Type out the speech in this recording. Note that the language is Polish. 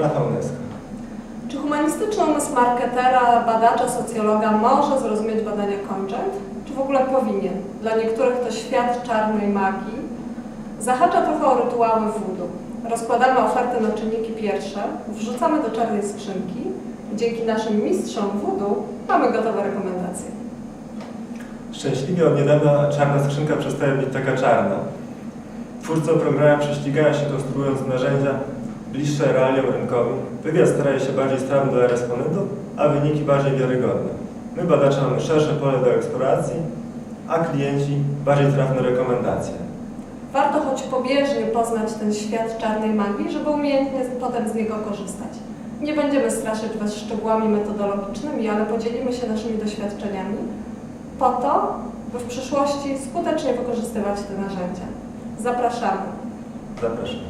Rafał Neska. Czy humanistyczny umysł marketera, badacza, socjologa może zrozumieć badania kończęt? Czy w ogóle powinien? Dla niektórych to świat czarnej magii. Zahacza trochę o rytuały voodoo. Rozkładamy ofertę na czynniki pierwsze, wrzucamy do czarnej skrzynki i dzięki naszym mistrzom voodoo mamy gotowe rekomendacje. Szczęśliwie od niedawna czarna skrzynka przestaje być taka czarna. Twórcy oprogramowania prześcigają się konstruując narzędzia bliższe realiom rynkowym. Wywiad staje się bardziej strawny dla respondentów, a wyniki bardziej wiarygodne. My badacze mamy szersze pole do eksploracji, a klienci bardziej trafne rekomendacje. Warto choć pobieżnie poznać ten świat czarnej magii, żeby umiejętnie potem z niego korzystać. Nie będziemy straszyć Was szczegółami metodologicznymi, ale podzielimy się naszymi doświadczeniami po to, by w przyszłości skutecznie wykorzystywać te narzędzia. Zapraszamy. Zapraszam.